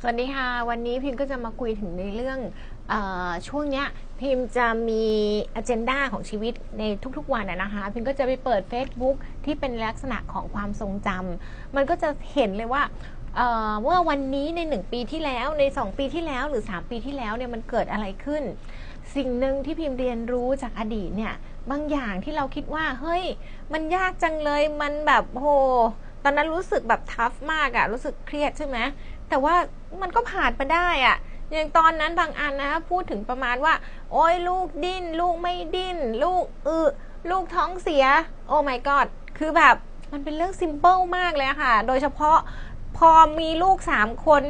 สวัสดีค่ะ วันนี้พิมก็จะมาคุยถึงในเรื่องอช่วงเนี้ยพิมจะมีอ g e n d a ของชีวิตในทุกๆวันนะคะพิมก็จะไปเปิด Facebook ที่เป็นลักษณะของความทรงจำมันก็จะเห็นเลยว่าเมื่อวันนี้ใน 1 ปีที่แล้วใน 2 ปีที่แล้วหรือ 3 ปีที่แล้วเนี่ยมันเกิดอะไรขึ้น สิ่งหนึ่งที่พิมพ์เรียนรู้จากอดีตเนี่ยบางอย่างที่เราคิดว่าเฮ้ย มันยากจังเลยมันแบบโห ตอนนั้นรู้สึกแบบทัฟมากอะรู้สึกเครียดใช่ไหมแต่ว่ามันก็ผ่านไปได้อะอย่างตอนนั้นบางอันนะพูดถึงประมาณว่า โอ้ยลูกดิ้น ลูกไม่ดิ้น ลูกอึลูกท้องเสีย โอ้ my god คือแบบมันเป็นเรื่องซิมเปิลมากเลยค่ะ โดยเฉพาะพอมีลูกสามคน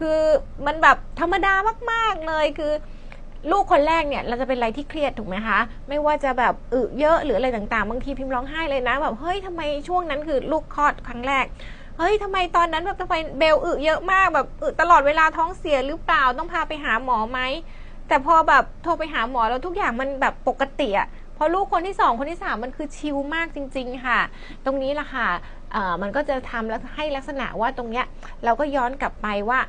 คือมันแบบธรรมดามาก ๆ เลยคือ ลูกคนแรกเนี่ยเราจะเป็นอะไรที่เครียดถูกไหมคะ ไม่ว่าจะแบบอึเยอะหรืออะไรต่างๆ บางทีพิมพ์ร้องไห้เลยนะแบบเฮ้ยทำไมช่วงนั้นคือลูกคลอดครั้งแรกเฮ้ยทำไมตอนนั้นแบบทำไมเบลอึเยอะมากแบบอึตลอดเวลาท้องเสียหรือเปล่าต้องพาไปหาหมอไหมแต่พอแบบโทรไปหาหมอแล้วทุกอย่างมันแบบปกติอะพอลูกคนที่สองคนที่สามมันคือชิลมากจริง ๆ ค่ะ ตรงนี้แหละค่ะมันก็จะทำแล้วให้ลักษณะว่าตรงเนี้ยเราก็ย้อนกลับไปว่า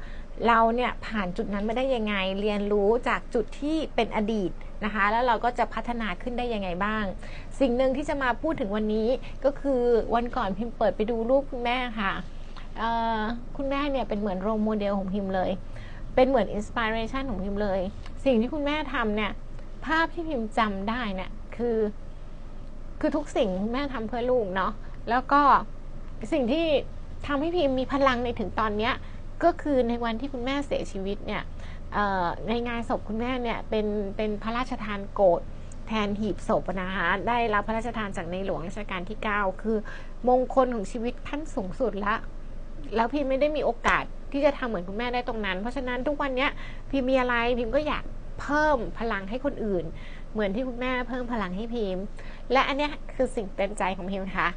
เราเนี่ยผ่านจุดนั้นมาได้ยังไง เรียนรู้จากจุดที่เป็นอดีตนะคะ แล้วเราก็จะพัฒนาขึ้นได้ยังไงบ้าง สิ่งหนึ่งที่จะมาพูดถึงวันนี้ก็คือวันก่อนพิมพ์เปิดไปดูรูปคุณแม่ค่ะคุณแม่เนี่ยเป็นเหมือนโรโมเดลของพิมพ์เลย เป็นเหมือนอินสปิเรชันของพิมพ์เลย สิ่งที่คุณแม่ทำเนี่ย ภาพที่พิมพ์จำได้เนี่ยคือ คือทุกสิ่งแม่ทำเพื่อลูกเนาะ แล้วก็สิ่งที่ทำให้พิมพ์มีพลังในถึงตอนเนี้ย ก็คือในวันที่คุณแม่เสียชีวิตเนี่ยในงานศพคุณแม่เนี่ยเป็นเป็นพระราชทานโกรธแทนหีบศพนะคะได้รับพระราชทานจากในหลวงรัชกาลที่ 9 คือมงคลของชีวิตท่านสูงสุดละแล้วพี่ไม่ได้มีโอกาสที่จะทำเหมือนคุณแม่ได้ตรงนั้น เพราะฉะนั้นทุกวันนี้พี่มีอะไรพิมก็อยากเพิ่มพลังให้คนอื่น เหมือนที่คุณแม่เพิ่มพลังให้พิมและอันนี้คือสิ่งเตือนใจของพิมค่ะ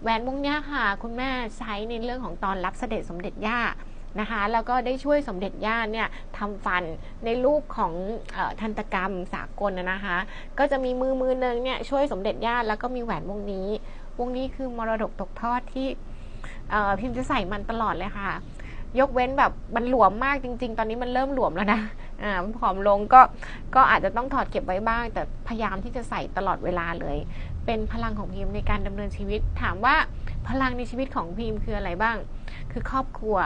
แหวนวงนี้ค่ะ คุณแม่ใช้ในเรื่องของตอนรับเสด็จสมเด็จย่า นะคะ แล้วก็ได้ช่วยสมเด็จย่าเนี่ยทำฟันในรูปของทันตกรรมสากลนะคะ ก็จะมีมือมือนึงเนี่ยช่วยสมเด็จย่าแล้วก็มีแหวนวงนี้ วงนี้คือมรดกตกทอดที่พิมจะใส่มันตลอดเลยค่ะ ยกเว้นแบบมันหลวมมากจริง ๆ ตอนนี้มันเริ่มหลวมแล้วนะอ่าผอมลงก็ก็อาจจะต้องถอดเก็บไว้บ้าง แต่พยายามที่จะใส่ตลอดเวลาเลย เป็นพลังของพิมในการดำเนินชีวิต ถามว่าพลังในชีวิตของพิมคืออะไรบ้าง คือครอบครัว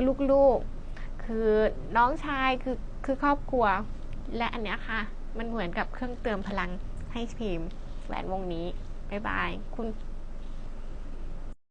คือลูกๆ คือน้องชายคือคือครอบครัว และอันเนี้ยค่ะ มันเหมือนกับเครื่องเติมพลังให้พิมพ์แหวนวงนี้ บ๊ายบาย คุณ